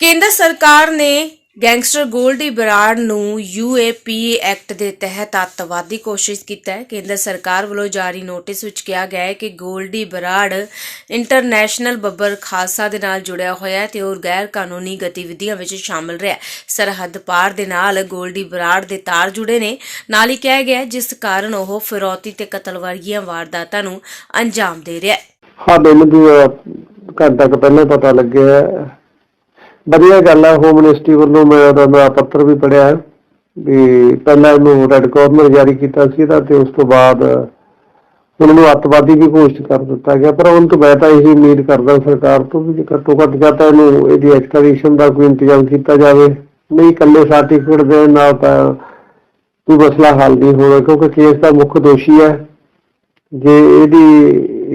ਕੇਂਦਰ ਸਰਕਾਰ ਨੇ ਗੈਂਗਸਟਰ ਗੋਲਡੀ ਬਰਾੜ ਨੂੰ ਯੂਏਪੀਏ ਐਕਟ ਦੇ ਤਹਿਤ ਅੱਤਵਾਦੀ ਕੋਸ਼ਿਸ਼ ਕੀਤਾ ਹੈ ਕੇਂਦਰ ਸਰਕਾਰ ਵੱਲੋਂ ਜਾਰੀ ਨੋਟਿਸ ਵਿੱਚ ਕਿਹਾ ਗਿਆ ਹੈ ਕਿ ਗੋਲਡੀ ਬਰਾੜ ਇੰਟਰਨੈਸ਼ਨਲ ਬੱਬਰ ਖਾਲਸਾ ਦੇ ਨਾਲ ਜੁੜਿਆ ਹੋਇਆ ਹੈ ਤੇ ਉਹ ਗੈਰ ਕਾਨੂੰਨੀ ਗਤੀਵਿਧੀਆਂ ਵਿੱਚ ਸ਼ਾਮਲ ਰਿਹਾ ਹੈ। ਸਰਹੱਦ ਪਾਰ ਦੇ ਨਾਲ ਗੋਲਡੀ ਬਰਾੜ ਦੇ ਤਾਰ ਜੁੜੇ ਨੇ ਨਾਲ ਹੀ ਕਿਹਾ ਗਿਆ ਹੈ, ਜਿਸ ਕਾਰਨ ਉਹ ਫਿਰੌਤੀ ਤੇ ਕਤਲ ਵਰਗੀਆਂ ਵਾਰਦਾਤਾਂ ਨੂੰ ਅੰਜਾਮ ਦੇ ਰਿਹਾ ਹੈ ਹਾਂ ਮੈਨੂੰ ਵੀ ਅਹ, ਘੰਟਾ ਕੁ ਪਹਿਲਾਂ ਪਤਾ ਲੱਗਿਆ ਹੈ। ਵਧੀਆ ਗੱਲ ਹੈ ਹੋਮ ਮਿਨਿਸਟਰੀ ਵੱਲੋਂ ਮੈਂ ਉਹਦਾ ਪੱਤਰ ਵੀ ਪੜਿਆ ਵੀ ਪਹਿਲਾਂ ਇਹਨੂੰ ਰੈੱਡ ਕਾਰਨਰ ਜਾਰੀ ਕੀਤਾ ਸੀ ਇਹਦਾ ਤੇ ਉਸ ਤੋਂ ਬਾਅਦ ਹੁਣ ਇਹਨੂੰ ਅੱਤਵਾਦੀ ਵੀ ਘੋਸ਼ਿਤ ਕਰ ਦਿੱਤਾ ਗਿਆ। ਪਰ ਹੁਣ ਤੋਂ ਮੈਂ ਤਾਂ ਇਹੀ ਉਮੀਦ ਕਰਦਾ ਸਰਕਾਰ ਤੋਂ ਵੀ ਘੱਟੋ ਘੱਟ ਜਾਂ ਤਾਂ ਇਹਨੂੰ ਇਹਦੀ ਐਕਸਟ੍ਰੈਡੀਸ਼ਨ ਦਾ ਕੋਈ ਇੰਤਜ਼ਾਮ ਕੀਤਾ ਜਾਵੇ। ਨਹੀਂ ਇਕੱਲੇ ਸਰਟੀਫਿਕੇਟ ਦੇ ਨਾਲ ਤਾਂ ਕੋਈ ਮਸਲਾ ਹੱਲ ਨਹੀਂ ਹੋਣਾ, ਕਿਉਂਕਿ ਕੇਸ ਦਾ ਮੁੱਖ ਦੋਸ਼ੀ ਹੈ। ਜੇ ਇਹਦੀ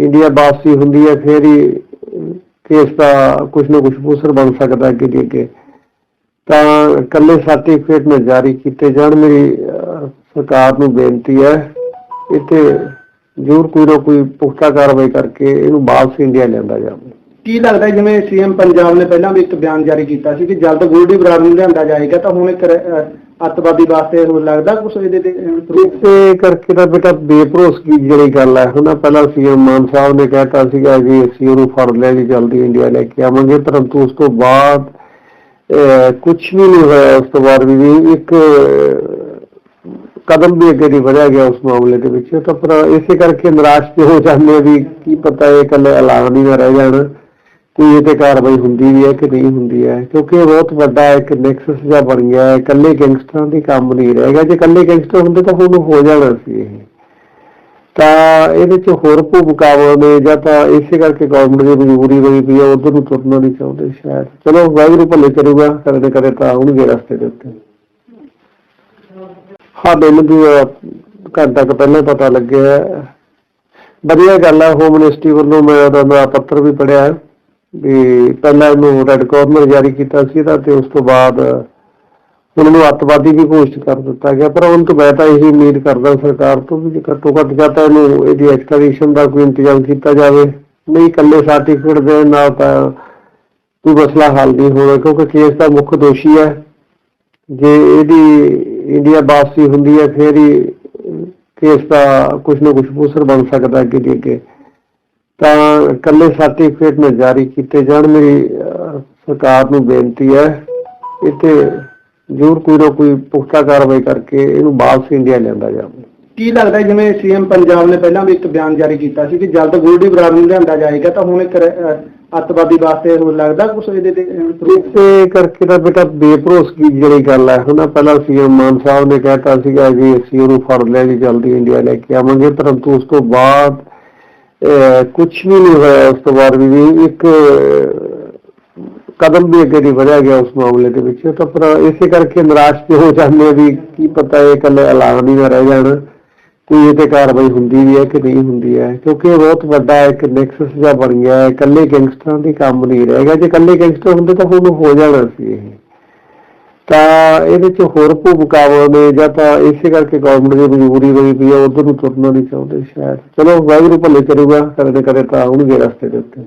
ਇੰਡੀਆ ਵਾਪਸੀ ਹੁੰਦੀ ਹੈ, ਫੇਰ ਹੀ ਕੇਸ ਦਾ ਕੁਝ ਨਾ ਕੁਝ ਪੂਸਰ ਬਣ ਸਕਦਾ ਅੱਗੇ ਦੀ ਅੱਗੇ। ਤਾਂ ਕੱਲੇ ਸਰਟੀਫਿਕੇਟ ਨਾ ਜਾਰੀ ਕੀਤੇ ਜਾਣ। ਮੇਰੀ ਸਰਕਾਰ ਨੂੰ ਬੇਨਤੀ ਹੈ, ਇੱਥੇ ਜ਼ਰੂਰ ਕੋਈ ਨਾ ਕੋਈ ਪੁਖਤਾ ਕਾਰਵਾਈ ਕਰਕੇ ਇਹਨੂੰ ਵਾਪਸ ਇੰਡੀਆ ਲਿਆਂਦਾ ਜਾਵੇ। ਕੀ ਲੱਗਦਾ ਹੈ, ਜਿਵੇਂ ਸੀਐਮ ਪੰਜਾਬ ਨੇ ਪਹਿਲਾਂ ਵੀ ਇੱਕ ਬਿਆਨ ਜਾਰੀ ਕੀਤਾ ਸੀ ਕਿ ਜਲਦ ਗੋਲਡੀ ਬਰਾੜ ਨੂੰ ਲਿਆਂਦਾ ਜਾਏਗਾ, ਤਾਂ ਹੁਣ ਇੱਕ ਅੱਤਵਾਦੀ ਵਾਸਤੇ ਹੁਣ ਲੱਗਦਾ ਕੁਝ ਇਹਦੇ ਤੇ ਇਸੇ ਕਰਕੇ ਤਾਂ ਬੇਟਾ ਬੇਭਰੋਸਗੀ ਜਿਹੜੀ ਗੱਲ ਹੈ। ਹੁਣ ਪਹਿਲਾਂ ਸੀਐਮ ਮਾਨ ਸਾਹਿਬ ਨੇ ਕਹਿਤਾ ਸੀਗਾ ਜੀ ਅਸੀਂ ਉਹਨੂੰ ਫੜ ਲਿਆ ਜਲਦੀ ਇੰਡੀਆ ਲੈ ਕੇ ਆਵਾਂਗੇ। ਪਰੰਤੂ ਉਸ ਤੋਂ ਬਾਅਦ ਕੁਝ ਵੀ ਨਹੀਂ ਹੋਇਆ ਉਸ ਤੋਂ ਬਾਅਦ ਵੀ। ਇੱਕ ਕਦਮ ਵੀ ਅੱਗੇ ਨਹੀਂ ਵਧਿਆ ਗਿਆ ਉਸ ਮਾਮਲੇ ਦੇ ਵਿੱਚ। ਤਾਂ ਪਰ ਇਸੇ ਕਰਕੇ ਨਿਰਾਸ਼ ਜਿਹੇ ਹੋ ਜਾਂਦੇ ਵੀ ਕੀ ਪਤਾ ਇਹ ਇਕੱਲੇ ਐਲਾਨ ਹੀ ਨਾ ਰਹਿ ਜਾਣ। ਕੋਈ ਇਹ ਤੇ ਕਾਰਵਾਈ ਹੁੰਦੀ ਵੀ ਹੈ ਕਿ ਨਹੀਂ ਹੁੰਦੀ ਹੈ? ਕਿਉਂਕਿ ਇਹ ਬਹੁਤ ਵੱਡਾ ਇੱਕ ਨੈਕਸਸ ਜਿਹਾ ਬਣ ਗਿਆ ਹੈ। ਇਕੱਲੇ ਗੈਂਗਸਟਰਾਂ ਦੀ ਕੰਮ ਨਹੀਂ ਰਹੇਗਾ ਜੇ ਇਕੱਲੇ ਗੈਂਗਸਟਰ ਹੁੰਦੇ ਤਾਂ ਹੁਣ ਹੋ ਜਾਣਾ ਸੀ ਇਹ। ਤਾਂ ਇਹਦੇ ਚ ਹੋਰ ਭੂਮਿਕਾਵਾਂ ਨੇ ਜਾਂ ਤਾਂ ਇਸੇ ਕਰਕੇ ਗਵਰਨਮੈਂਟ ਦੀ ਮਜਬੂਰੀ ਬਣੀ ਪਈ ਹੈ। ਉਧਰ ਨੂੰ ਤੁਰਨਾ ਨਹੀਂ ਚਾਹੁੰਦੇ ਸ਼ਾਇਦ। ਚਲੋ, ਵਾਹਿਗੁਰੂ ਭਲੇ ਕਰੂਗਾ। ਕਦੇ ਕਦੇ ਤਾਂ ਆਉਣਗੇ ਰਸਤੇ ਦੇ ਉੱਤੇ। ਹਾਂ, ਮੈਨੂੰ ਵੀ ਘੰਟਾ ਕੁ ਪਹਿਲਾਂ ਪਤਾ ਲੱਗਿਆ ਵਧੀਆ ਗੱਲ ਹੈ ਹੋਮ ਮਿਨਿਸਟਰੀ ਵੱਲੋਂ ਮੈਂ ਉਹਦਾ ਮੈਂ ਪੱਤਰ ਵੀ ਪੜਿਆ ਵੀ ਪਹਿਲਾਂ ਇਹਨੂੰ ਰੈੱਡ ਕਾਰਨਰ ਜਾਰੀ ਕੀਤਾ ਸੀ ਇਹਦਾ ਤੇ ਉਸ ਤੋਂ ਬਾਅਦ ਹੁਣ ਅੱਤਵਾਦੀ ਵੀ ਘੋਸ਼ਿਤ ਕਰ ਦਿੱਤਾ ਗਿਆ। ਪਰ ਹੁਣ ਤੋਂ ਮੈਂ ਤਾਂ ਇਹੀ ਉਮੀਦ ਕਰਦਾ ਸਰਕਾਰ ਤੋਂ ਵੀ ਘੱਟੋ ਘੱਟ ਜਾਂ ਤਾਂ ਇਹਨੂੰ ਇਹਦੀ ਐਕਸਟ੍ਰੈਡੀਸ਼ਨ ਦਾ ਕੋਈ ਇੰਤਜ਼ਾਮ ਕੀਤਾ ਜਾਵੇ। ਨਹੀਂ ਇਕੱਲੇ ਸਰਟੀਫਿਕੇਟ ਦੇ ਨਾਲ ਤਾਂ ਕੋਈ ਮਸਲਾ ਹੱਲ ਨਹੀਂ ਹੋਣਾ, ਕਿਉਂਕਿ ਕੇਸ ਦਾ ਮੁੱਖ ਦੋਸ਼ੀ ਹੈ। ਜੇ ਇਹਦੀ ਇੰਡੀਆ ਵਾਪਸੀ ਹੁੰਦੀ ਹੈ, ਫਿਰ ਹੀ ਕੇਸ ਦਾ ਕੁਝ ਨਾ ਕੁਝ ਪੂਸਰ ਬਣ ਸਕਦਾ ਅੱਗੇ ਦੀ ਅੱਗੇ। ਤਾਂ ਕੱਲੇ ਸਰਟੀਫਿਕੇਟ ਨਾ ਜਾਰੀ ਕੀਤੇ ਜਾਣ ਮੇਰੀ ਸਰਕਾਰ ਨੂੰ ਬੇਨਤੀ ਹੈ ਇੱਥੇ ਜ਼ਰੂਰ ਕੋਈ ਨਾ ਕੋਈ ਪੁਖਤਾ ਕਾਰਵਾਈ ਕਰਕੇ ਇਹਨੂੰ ਵਾਪਸ ਇੰਡੀਆ ਲਿਆਂਦਾ ਜਾਵੇ ਕੀ ਲੱਗਦਾ ਜਿਵੇਂ ਸੀਐਮ ਪੰਜਾਬ ਨੇ ਪਹਿਲਾਂ ਵੀ ਇੱਕ ਬਿਆਨ ਜਾਰੀ ਕੀਤਾ ਸੀ ਕਿ ਜਲਦ ਗੋਲਡੀ ਬਰਾੜ ਨੂੰ ਲਿਆਂਦਾ ਜਾਏਗਾ ਤਾਂ ਹੁਣ ਇੱਕ ਅੱਤਵਾਦੀ ਵਾਸਤੇ ਹੁਣ ਲੱਗਦਾ ਕੁਝ ਇਹਦੇ ਤੇ? ਇਸੇ ਕਰਕੇ ਤਾਂ ਬੇਟਾ ਬੇਭਰੋਸਗੀ ਦੀ ਜਿਹੜੀ ਗੱਲ ਹੈ ਹੁਣ ਪਹਿਲਾਂ ਸੀਐਮ ਮਾਨ ਸਾਹਿਬ ਨੇ ਕਹਿਤਾ ਸੀਗਾ ਜੀ ਅਸੀਂ ਉਹਨੂੰ ਫੜ ਜੀ ਜਲਦੀ ਇੰਡੀਆ ਲੈ ਕੇ ਆਵਾਂਗੇ ਪਰੰਤੂ ਉਸ ਤੋਂ ਬਾਅਦ ਕੁਝ ਵੀ ਨਹੀਂ ਹੋਇਆ ਉਸ ਤੋਂ ਬਾਅਦ ਵੀ ਇੱਕ ਕਦਮ ਵੀ ਅੱਗੇ ਨਹੀਂ ਵਧਿਆ ਗਿਆ ਉਸ ਮਾਮਲੇ ਦੇ ਵਿੱਚ। ਤਾਂ ਪਰ ਇਸੇ ਕਰਕੇ ਨਿਰਾਸ਼ ਜਿਹੇ ਹੋ ਜਾਂਦੇ ਵੀ ਕੀ ਪਤਾ ਇਹ ਇਕੱਲੇ ਐਲਾਨ ਹੀ ਨਾ ਰਹਿ ਜਾਣ, ਕੋਈ ਇਹ ਤੇ ਕਾਰਵਾਈ ਹੁੰਦੀ ਵੀ ਹੈ ਕਿ ਨਹੀਂ ਹੁੰਦੀ ਹੈ। ਕਿਉਂਕਿ ਇਹ ਬਹੁਤ ਵੱਡਾ ਇੱਕ ਨੈਕਸਸ ਜਿਹਾ ਬਣ ਗਿਆ ਹੈ, ਇਕੱਲੇ ਗੈਂਗਸਟਰਾਂ ਦੀ ਕੰਮ ਨਹੀਂ ਰਹੇਗਾ ਜੇ ਇਕੱਲੇ ਗੈਂਗਸਟਰ ਹੁੰਦੇ ਤਾਂ ਹੁਣ ਹੋ ਜਾਣਾ ਸੀ ਇਹ। ਤਾਂ ਇਹਦੇ ਚ ਹੋਰ ਭੂਮਿਕਾਵਾਂ ਨੇ ਜਾਂ ਤਾਂ ਇਸੇ ਕਰਕੇ ਗਵਰਨਮੈਂਟ ਦੀ ਮਜਬੂਰੀ ਹੋਈ ਪਈ ਹੈ ਉਧਰ ਨੂੰ ਤੁਰਨਾ ਨਹੀਂ ਚਾਹੁੰਦੇ ਸ਼ਾਇਦ। ਚਲੋ ਵਾਹਿਗੁਰੂ ਭਲੇ ਕਰੂਗਾ, ਕਦੇ ਕਦੇ ਤਾਂ ਆਉਣਗੇ ਰਸਤੇ ਦੇ ਉੱਤੇ।